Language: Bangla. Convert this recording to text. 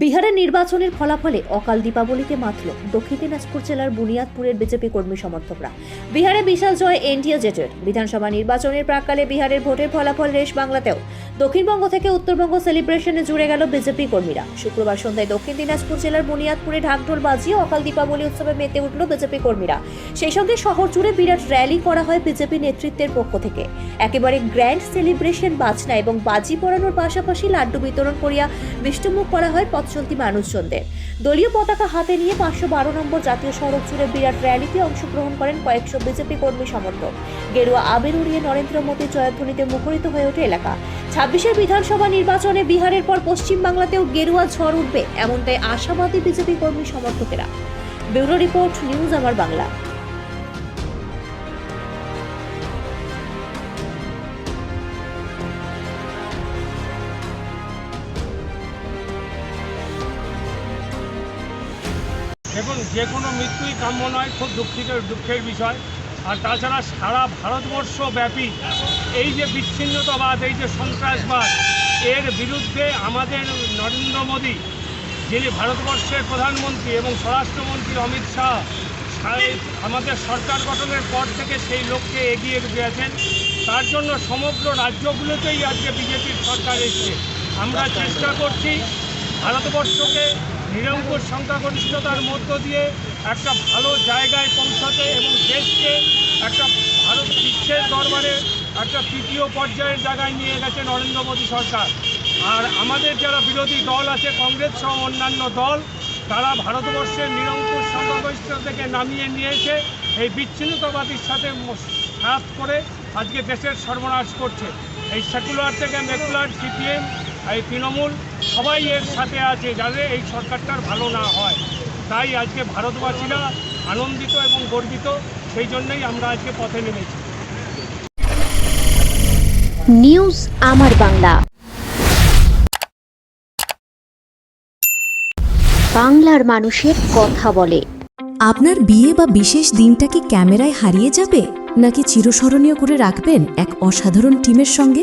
বিহারের নির্বাচনের ফলাফলে অকাল দীপাবলিতে মাতল দক্ষিণ দিনাজপুর জেলার বুনিয়াদপুরের বিজেপি কর্মী সমর্থকরা। বিহারে বিশাল জয় এনডিএ জেটের। বিধানসভা নির্বাচনের প্রাককালে বিহারের ভোটের ফলাফল রেশ বাংলাতেও। দক্ষিণবঙ্গ থেকে উত্তরবঙ্গ সেলিব্রেশনে জুড়ে গেল বিজেপি কর্মীরা। শুক্রবার সন্ধ্যায় দক্ষিণ দিনাজপুর জেলার বুনিয়াদপুরে ঢাকঢোল বাজিয়ে অকাল দীপাবলি উৎসবে মেতে উঠল বিজেপি কর্মীরা। সেই সঙ্গে শহর জুড়ে বিরাট র্যালি করা হয় বিজেপি নেতৃত্বের পক্ষ থেকে। একেবারে গ্র্যান্ড সেলিব্রেশন বাজনা এবং বাজি পড়ানোর পাশাপাশি লাড্ডু বিতরণ করিয়া মিষ্টমুখ করা হয় পথচলতি মানুষজনদের। দলীয় পতাকা হাতে নিয়ে পাঁচশো বারো নম্বর জাতীয় সড়ক জুড়ে বিরাট র্যালিতে অংশগ্রহণ করেন কয়েকশো বিজেপি কর্মী সমর্থক। গেরুয়া আবির উড়িয়ে নরেন্দ্র মোদীর জয়ধ্বনিতে মুখরিত হয়ে ওঠে এলাকা। ছাব্বিশের বিধানসভা নির্বাচনে বিহারের পর পশ্চিমবাংলাতেও গেরুয়া ঝড় উঠবে, এমনটাই আশাবাদী বিজেপি কর্মী সমর্থকেরা। ব্যুরো রিপোর্ট, নিউজ আমার বাংলা। দেখুন যে কোনো মৃত্যুই কাম্য নয়, খুব দুঃখিত, দুঃখের বিষয়। আর তাছাড়া সারা ভারতবর্ষ ব্যাপী এই যে বিচ্ছিন্নতাবাদ, এই যে সন্ত্রাসবাদ, এর বিরুদ্ধে আমাদের নরেন্দ্র মোদী, যিনি ভারতবর্ষের প্রধানমন্ত্রী এবং স্বরাষ্ট্রমন্ত্রী অমিত শাহ আমাদের সরকার গঠনের পর থেকে সেই লক্ষ্যে এগিয়ে গিয়েছেন তার জন্য সমগ্র রাজ্যগুলোতেই আজকে বিজেপির সরকার এসছে। আমরা চেষ্টা করছি ভারতবর্ষকে নিরঙ্কুশ সংখ্যাগরিষ্ঠতার মধ্য দিয়ে একটা ভালো জায়গায় পৌঁছাতে এবং দেশকে একটা ভারত বিশ্বের দরবারে একটা তৃতীয় পর্যায়ের জায়গায় নিয়ে গেছে নরেন্দ্র মোদী সরকার। আর আমাদের যারা বিরোধী দল আছে, কংগ্রেস সহ অন্যান্য দল, তারা ভারতবর্ষের নিরঙ্কুশ সংখ্যাগরিষ্ঠ থেকে নামিয়ে নিয়েছে। এই বিচ্ছিন্নতাবাদীর সাথে সাথ করে আজকে দেশের সর্বনাশ করছে। এই সেকুলার থেকে মেকুলার, সিপিএম, এই তৃণমূল সবাই এর সাথে আছে যাতে এই সরকারটার ভালো না হয়। তাই আজকে ভারতবাসীরা আনন্দিত এবং গর্বিত সেই জন্যই আমরা আজকে পথে নেমেছি। নিউজ আমার বাংলা। বাংলার মানুষের কথা বলে। আপনার বিয়ে বা বিশেষ দিনটা কি ক্যামেরায় হারিয়ে যাবে নাকি চিরস্মরণীয় করে রাখবেন এক অসাধারণ টিমের সঙ্গে?